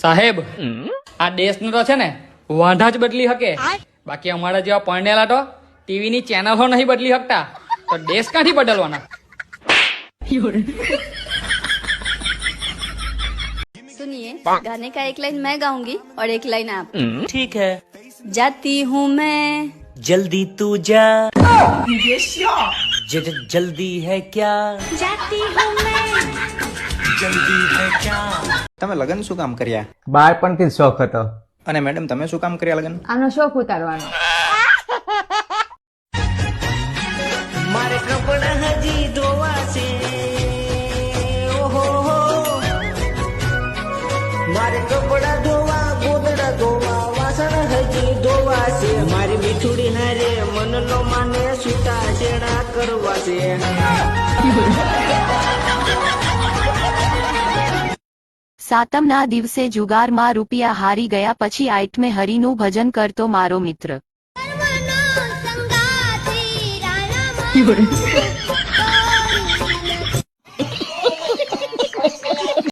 સાહેબ આ દેશનું તો છે ને વાંઢા જ બદલી શકે બાકી અમારા જેવા પરણેલા તો ટીવી ની ચેનલો નહીં બદલી શકતા તો દેશ ક્યાંથી બદલવાના सुनिए गाने का एक लाइन मैं गाऊंगी और एक लाइन आप ठीक है जाती हूँ मैं जल्दी तू जा ज- ज- जल्दी है क्या जाती हूँ मैं જલ્દી હે ક્યાં? તમે લગન શું કામ કર્યા? બાળપણથી જ શોખ હતો. અને મેડમ તમે શું કામ કર્યા લગન? આનો શોખ ઉતારવાનો. મારે કપડા હજી ધોવા છે. ઓહો મારે કપડા ધોવા ગોદડા ધોવા વાસણ હજી ધોવા છે. મારી મીઠુડી હારે મનનો માને છૂટા છેડા કરવા છે. સાતમના દિવસે જુગારમાં રૂપિયા હારી ગયા પછી આઈટમે હરિનું ભજન કરતો મારો મિત્ર.